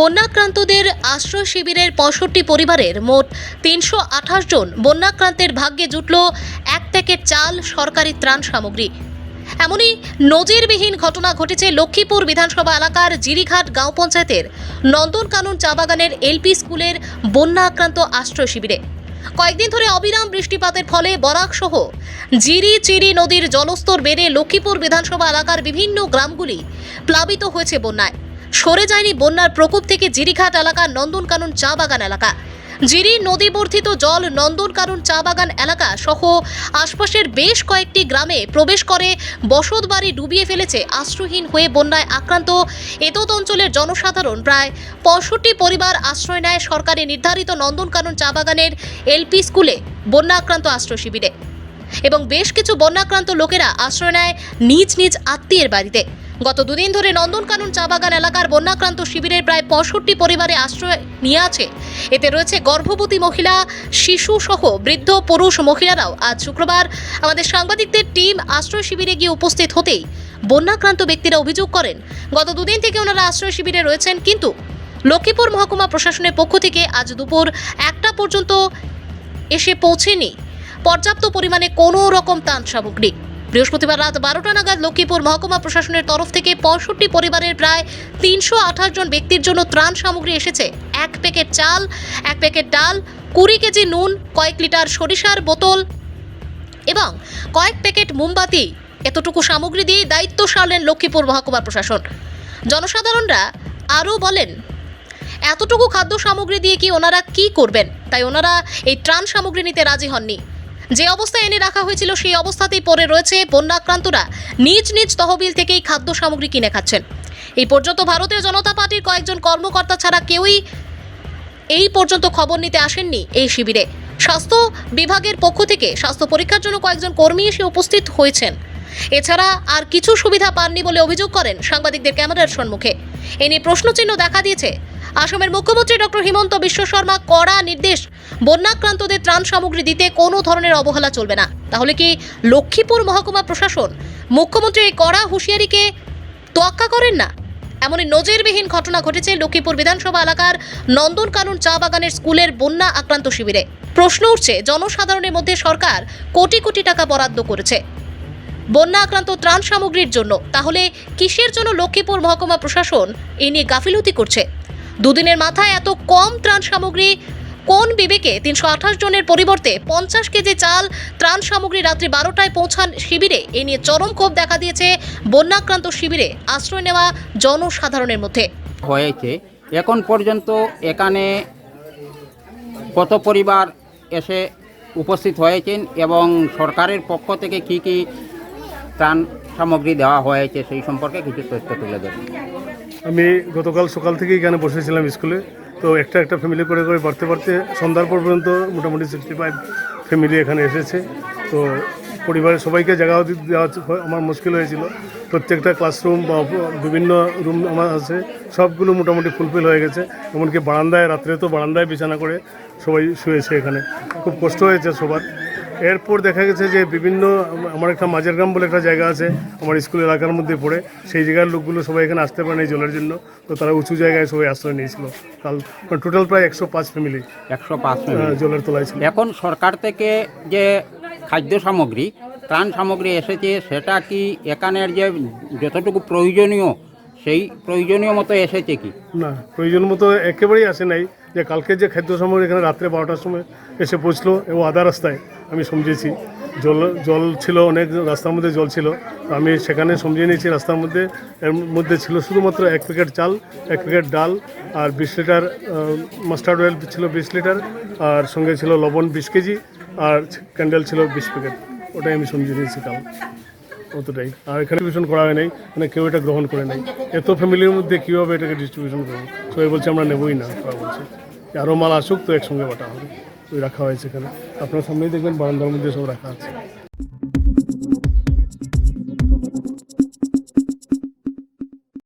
বন্যাক্রান্তদের আশ্রয় শিবিরের পঁয়ষট্টি পরিবারের মোট তিনশো আঠাশ জন বন্যাক্রান্তের ভাগ্যে জুটল এক প্যাকেট চাল সরকারি ত্রাণ সামগ্রী। এমনই নজিরবিহীন ঘটনা ঘটেছে লক্ষ্মীপুর বিধানসভা এলাকার জিরিঘাট গাঁও পঞ্চায়েতের নন্দনকানন চা বাগানের এলপি স্কুলের বন্যা আক্রান্ত আশ্রয় শিবিরে। কয়েকদিন ধরে অবিরাম বৃষ্টিপাতের ফলে বরাক সহ জিরি চিরি নদীর জলস্তর বেড়ে লক্ষ্মীপুর বিধানসভা এলাকার বিভিন্ন গ্রামগুলি প্লাবিত হয়েছে বন্যায়। সরে যায়নি বন্যার প্রকোপ থেকে জিরিঘাট এলাকা, নন্দনকানন চা বাগান এলাকা। জিরি নদী বর্ধিত জল, নন্দনকানন চা বাগান এলাকা সহ আশপাশের বেশ কয়েকটি গ্রামে প্রবেশ করে, বসত বাড়ি ডুবিয়ে ফেলেছে, আশ্রয়হীন হয়ে বন্যায় আক্রান্ত এতদ অঞ্চলের জনসাধারণ। প্রায় পঁয়ষট্টি পরিবার আশ্রয় নেয় সরকারি নির্ধারিত নন্দনকানন চা বাগানের এলপি স্কুলে বন্যা আক্রান্ত আশ্রয় শিবিরে। এবং বেশ কিছু বন্যাক্রান্ত লোকেরা আশ্রয় নেয় নিজ নিজ আত্মীয়ের বাড়িতে। গত দুদিন ধরে নন্দনকানন চা বাগান এলাকার বন্যাক্রান্ত শিবিরের প্রায় পঁয়ষট্টি পরিবারে আশ্রয় নিয়ে আছে। এতে রয়েছে গর্ভবতী মহিলা, শিশু সহ বৃদ্ধ পুরুষ মহিলারাও। আজ শুক্রবার আমাদের সাংবাদিকদের টিম আশ্রয় শিবিরে গিয়ে উপস্থিত হতেই বন্যাক্রান্ত ব্যক্তিরা অভিযোগ করেন, গত দুদিন থেকে ওনারা আশ্রয় শিবিরে রয়েছেন কিন্তু লক্ষ্মীপুর মহকুমা প্রশাসনের পক্ষ থেকে আজ দুপুর একটা পর্যন্ত এসে পৌঁছেনি। পর্যাপ্ত পরিমাণে কোনো রকম ত্রাণ সামগ্রী বৃহস্পতিবার রাত বারোটা নাগাদ লক্ষ্মীপুর মহকুমা প্রশাসনের তরফ থেকে পঁয়ষট্টি পরিবারের প্রায় তিনশো আঠাশ জন ব্যক্তির জন্য ত্রাণ সামগ্রী এসেছে। এক প্যাকেট চাল, এক প্যাকেট ডাল, কুড়ি কেজি নুন, কয়েক লিটার সরিষার বোতল এবং কয়েক প্যাকেট মোমবাতি। এতটুকু সামগ্রী দিয়ে দায়িত্ব সারলেন লক্ষ্মীপুর মহকুমা প্রশাসন। জনসাধারণরা আরও বলেন, এতটুকু খাদ্য সামগ্রী দিয়ে কি ওনারা কি করবেন? তাই ওনারা এই ত্রাণ সামগ্রী নিতে রাজি হননি। যে অবস্থায় এনে রাখা হয়েছিল সেই অবস্থাতেই পড়ে রয়েছে বন্যাক্রান্তরা। নিজ নিজ তহবিল থেকেই খাদ্য সামগ্রী কিনে খাচ্ছেন। এই পর্যন্ত ভারতীয় জনতা পার্টির কয়েকজন কর্মকর্তা ছাড়া কেউই এই পর্যন্ত খবর নিতে আসেননি এই শিবিরে। স্বাস্থ্য বিভাগের পক্ষ থেকে স্বাস্থ্য পরীক্ষার জন্য কয়েকজন কর্মী এসে উপস্থিত হয়েছেন। এছাড়া আর কিছু সুবিধা পাননি বলে অভিযোগ করেন সাংবাদিকদের ক্যামেরার সম্মুখে। এ নিয়ে প্রশ্নচিহ্ন দেখা দিয়েছে আসামের মুখ্যমন্ত্রী ডক্টর হিমন্ত বিশ্ব শর্মা কড়া নির্দেশ, বন্যাক্রান্তদের ত্রাণ সামগ্রী দিতে কোনো ধরনের অবহেলা চলবে না। তাহলে কি লক্ষ্মীপুর মহকুমা প্রশাসন মুখ্যমন্ত্রীর এই কড়া হুঁশিয়ারিকে তোয়াক্কা করেন না? এমনই নজিরবিহীন ঘটনা ঘটেছে লক্ষ্মীপুর বিধানসভা এলাকার নন্দনকানন চা বাগানের স্কুলের বন্যা আক্রান্ত শিবিরে। প্রশ্ন উঠছে, জনসাধারণের মধ্যে সরকার কোটি কোটি টাকা বরাদ্দ করেছে বন্যা আক্রান্ত ত্রাণ সামগ্রীর জন্য। তাহলে কিসের জন্য লক্ষ্মীপুর মহকুমা প্রশাসন এ নিয়ে গাফিলতি করছে? দুদিনের মাথায় এত কম ত্রাণ সামগ্রী, কোন বিবেকে তিনশো আঠাশ জনের পরিবর্তে পঞ্চাশ কেজি চাল ত্রাণ সামগ্রী রাত্রি বারোটায় পৌঁছান শিবিরে? এ নিয়ে চরম ক্ষোভ দেখা দিয়েছে বন্যাক্রান্ত শিবিরে। আশ্রয় নেওয়া জনসাধারণের মধ্যে। হয়েছে। এখন পর্যন্ত এখানে কত পরিবার এসে উপস্থিত হয়েছেন এবং সরকারের পক্ষ থেকে কি কি ত্রাণ সামগ্রী দেওয়া হয়েছে সেই সম্পর্কে কিছু তথ্য তুলে দেবেন আমি গতকাল সকাল থেকে এখানে বসেছিলাম স্কুলে। তো একটা একটা ফ্যামিলি করে করে বাড়তে বাড়তে সন্ধ্যার পর পর্যন্ত মোটামুটি সিক্সটি ফাইভ ফ্যামিলি এখানে এসেছে। তো পরিবারের সবাইকে জায়গা দেওয়া আমার মুশকিল হয়েছিল। প্রত্যেকটা ক্লাসরুম বা বিভিন্ন রুম আমার আছে, সবগুলো মোটামুটি ফুলফিল হয়ে গেছে। এমনকি বারান্দায়, রাত্রে তো বারান্দায় বিছানা করে সবাই শুয়েছে এখানে। খুব কষ্ট হয়েছে সবার। এরপর দেখা গেছে যে বিভিন্ন আমার একটা মাঝের গ্রাম বলে একটা জায়গা আছে আমার স্কুল এলাকার মধ্যে পড়ে। সেই জায়গার লোকগুলো সবাই এখানে আসতে পারে এই জলের জন্য। তো তারা উঁচু জায়গায় সবাই আশ্রয় নিয়েছিল। কাল টোটাল প্রায় একশো পাঁচ ফ্যামিলি একশো পাঁচ জলের তলায় ছিল। এখন সরকার থেকে যে খাদ্য সামগ্রী ত্রাণ সামগ্রী এসেছে সেটা কি এখানের যে যতটুকু প্রয়োজনীয় সেই প্রয়োজনীয় মতো এসেছে কি? না প্রয়োজন মতো একেবারেই আসে নাই। যে কালকে যে খাদ্য সামগ্রী এখানে রাত্রে বারোটার সময় এসে পৌঁছলো এবং আধা রাস্তায় আমি সমঝেছি। জল জল ছিল অনেক, রাস্তার মধ্যে জল ছিল। আমি সেখানে সমঝে নিয়েছি, রাস্তার মধ্যে, এর মধ্যে ছিল শুধুমাত্র এক প্যাকেট চাল, এক প্যাকেট ডাল আর বিশ লিটার মাস্টার্ড অয়েল ছিল বিশ লিটার আর সঙ্গে ছিল লবণ বিশ কেজি আর ক্যান্ডেল ছিল বিশ প্যাকেট। ওটাই আমি সমঝে নিয়েছি কাল। অতটাই। আর এখানে ডিস্ট্রিবিউশন করা হয় নাই মানে কেউ এটা গ্রহণ করে নাই। এত ফ্যামিলির মধ্যে কীভাবে এটাকে ডিস্ট্রিবিউশন করব? সবাই বলছে আমরা নেবই না বলছে। আরও মাল আসুক তো একসঙ্গে বাটা হবে। রাখা হয়েছে এখানে। আপনার সামনেই দেখবেন বারান্দার মধ্যে সব রাখা আছে।